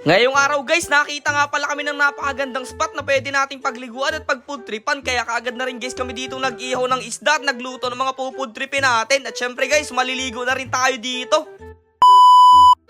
Ngayong araw guys, nakita nga pala kami ng napakagandang spot na pwede nating pagliguan at pagpudtripan kaya kaagad na rin guys kami dito nag-ihaw ng isda at nagluto ng mga pupudtripin natin at syempre guys, maliligo na rin tayo dito.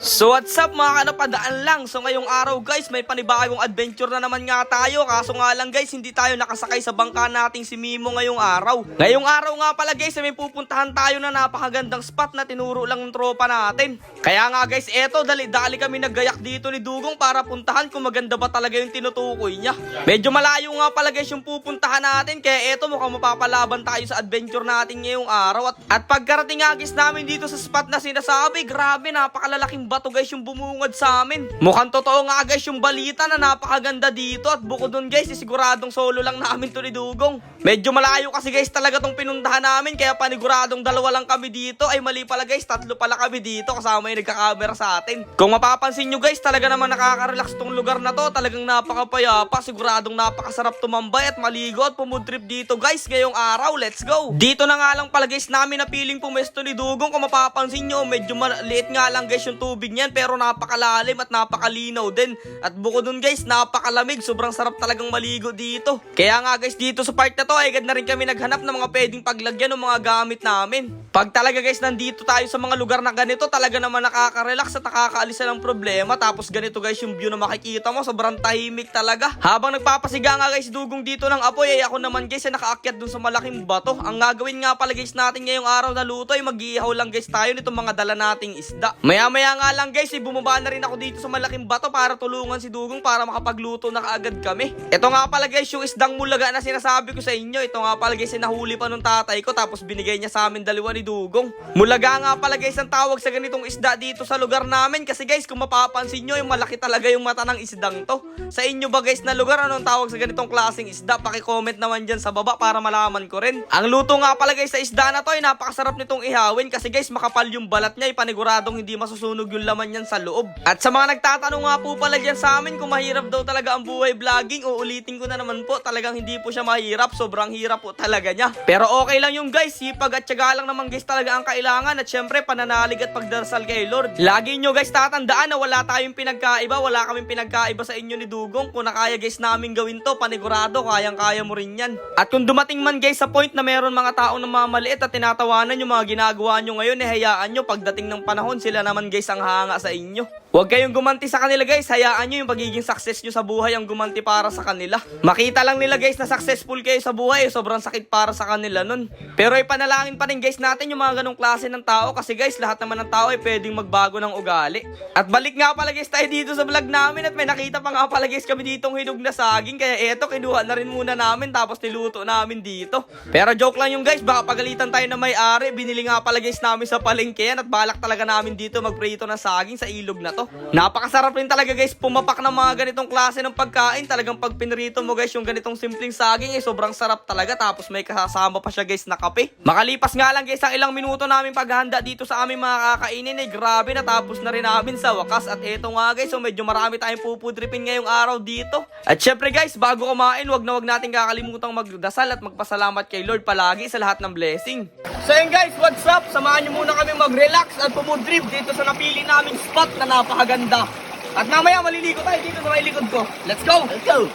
So what's up mga kanapadaan lang? So ngayong araw guys may panibagong adventure na naman nga tayo. Kaso nga lang guys hindi tayo nakasakay sa bangka nating si Mimo ngayong araw. Ngayong araw nga pala guys may pupuntahan tayo na napakagandang spot na tinuro lang ng tropa natin. Kaya nga guys eto dali-dali kami naggayak dito ni Dugong para puntahan kung maganda ba talaga yung tinutukoy niya. Medyo malayo nga pala guys yung pupuntahan natin. Kaya eto mukhang mapapalaban tayo sa adventure natin ngayong araw. At, at pagkarating nga guys namin dito sa spot na sinasabi Grabe napakalalaking bato guys yung bumungad sa amin. Mukhang totoo nga guys yung balita na napakaganda dito at bukod dun guys, siguradong solo lang namin to ni Dugong. Medyo malayo kasi guys talaga tong pinuntahan namin kaya paniguradong dalawa lang kami dito. Ay mali pala guys, tatlo pala kami dito kasama yung nagkakamera sa atin. Kung mapapansin nyo guys, talaga naman nakaka-relax tong lugar na to. Talagang napakapayapa, siguradong napakasarap tumambay at maligo at pumudrip dito guys ngayong araw. Let's go! Dito na nga lang pala guys namin napiling pumesto ni Dugong. Kung mapapansin nyo, medyo maliit nga lang guys yung tubig niyan pero napakalalim at napakalinaw din. At bukod dun guys, napakalamig. Sobrang sarap talagang maligo dito. Kaya nga guys, dito sa part na to, agad na rin kami naghanap ng mga pwedeng paglagyan ng mga gamit namin. Pag talaga guys, nandito tayo sa mga lugar na ganito, talaga naman nakaka-relax at nakakaalis na ng problema. Tapos ganito guys, yung view na makikita mo, sobrang tahimik talaga. Habang nagpapasiga nga guys, dugong dito ng apoy, ay ako naman guys, ay nakaakyat dun sa malaking bato. Ang gagawin nga pala guys natin ngayong araw na luto, ay mag-iihaw lang guys tayo nitong mga dala nating isda. Maya-maya nga lang guys, ay bumaba na rin ako dito sa malaking bato para tulungan si Dugong para makapagluto na kaagad kami. Ito nga pala guys, yung isdang mulaga na sinasabi ko sa inyo. Ito nga pala guys, ay nahuli pa nung tatay ko tapos binigay niya sa amin dalawa Dugong. Mulaga nga pala guys ang tawag sa ganitong isda dito sa lugar namin kasi guys, kung mapapansin nyo, yung malaki talaga yung mata ng isdang to. Sa inyo ba guys na lugar, anong tawag sa ganitong klaseng isda? Paki-comment naman dyan sa baba para malaman ko rin. Ang luto nga pala guys sa isda na to ay napakasarap nitong ihawin kasi guys, makapal yung balat niya, ay paniguradong hindi masusunog yung laman niyan sa loob. At sa mga nagtatanong nga po pala dyan sa amin kung mahirap daw talaga ang buhay vlogging, uulitin ko na naman po, talagang hindi po siya mahirap, sobrang hirap po talaga niya. Pero okay lang yung guys, sipag at tiyaga lang naman guys talaga ang kailangan at syempre pananalig at pagdarasal kay Lord. Lagi nyo guys tatandaan na wala tayong pinagkaiba, wala kaming pinagkaiba sa inyo ni Dugong. Kung nakaya guys namin gawin to, panigurado, kayang-kaya mo rin yan. At kung dumating man guys sa point na meron mga taong namamaliit at tinatawanan yung mga ginagawa nyo ngayon, eh hayaan nyo pagdating ng panahon sila naman guys ang hanga sa inyo. Huwag kayong gumanti sa kanila guys, hayaan nyo yung pagiging success nyo sa buhay ang gumanti para sa kanila. Makita lang nila guys na successful kayo sa buhay, sobrang sakit para sa kanila nun. Pero ipanalangin pa rin guys natin yung mga ganong klase ng tao kasi guys lahat naman ng tao ay pwedeng magbago ng ugali. At balik nga pala guys tayo dito sa vlog namin at may nakita pa nga pala guys kami ditong hinog na saging kaya eto kinuha na rin muna namin tapos niluto namin dito. Pero joke lang yung guys, baka pagalitan tayo na may-ari, binili nga pala guys namin sa palengke at balak talaga namin dito magprito ng saging sa ilog na to. Napakasarap rin talaga guys pumapak ng mga ganitong klase ng pagkain. Talagang pag pinrito mo guys yung ganitong simpleng saging eh sobrang sarap talaga tapos may kasama pa siya guys na kape. Makalipas nga lang guys ang ilang minuto namin paghahanda dito sa aming mga kakainin eh grabe natapos na rin namin sa wakas at eto nga guys so medyo marami tayong pupudripin ngayong araw dito. At syempre guys bago kumain wag na wag natin kakalimutang magdasal at magpasalamat kay Lord palagi sa lahat ng blessing. So yun guys, what's up? Samahan nyo muna kami mag-relax at pumudrip dito sa napili naming spot na napakaganda. At mamaya maliligo tayo dito sa may likod ko. Let's go! Let's go!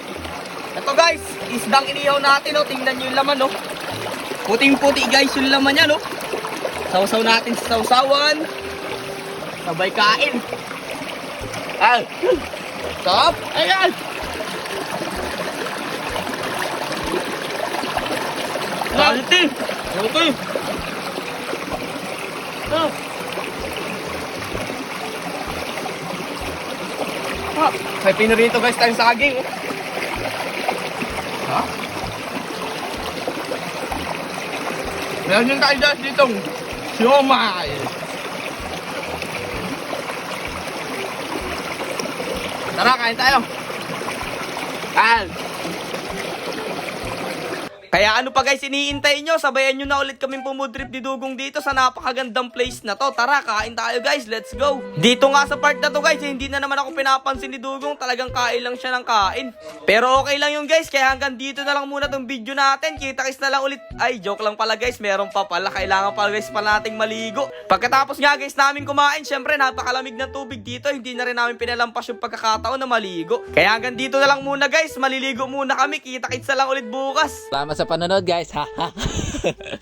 Ito guys, isdang inihaw natin, oh. tingnan nyo yung laman. Oh. Puting-puti guys yung laman niya. No? Sausaw natin sa sausawan. Sabay kain. Ay! Stop! Ayan! Quality! Okay! Ah. May pinirito guys tayong saging. Ha? Meron yung tayo guys ditong siomay. Tara, kain tayo. Kain. Kaya ano pa guys, iniintay nyo, sabayan nyo na ulit kaming pumudrip ni Dugong dito sa napakagandang place na to. Tara, kain tayo guys, let's go. Dito nga sa part na to guys, hindi na naman ako pinapansin ni Dugong, talagang kain lang siya ng kain. Pero okay lang yun guys, kaya hanggang dito na lang muna tong video natin. Kita-kits na lang ulit. Ay, joke lang pala guys, meron pa pala. Kailangan pala guys pa nating maligo. Pagkatapos nga guys namin kumain, syempre napakalamig ng tubig dito. Hindi na rin namin pinalampas yung pagkakataon na maligo. Kaya hanggang dito na lang muna guys, maliligo muna kami. Kita-kits na lang ulit bukas. Salamat sa panonood guys. Ha.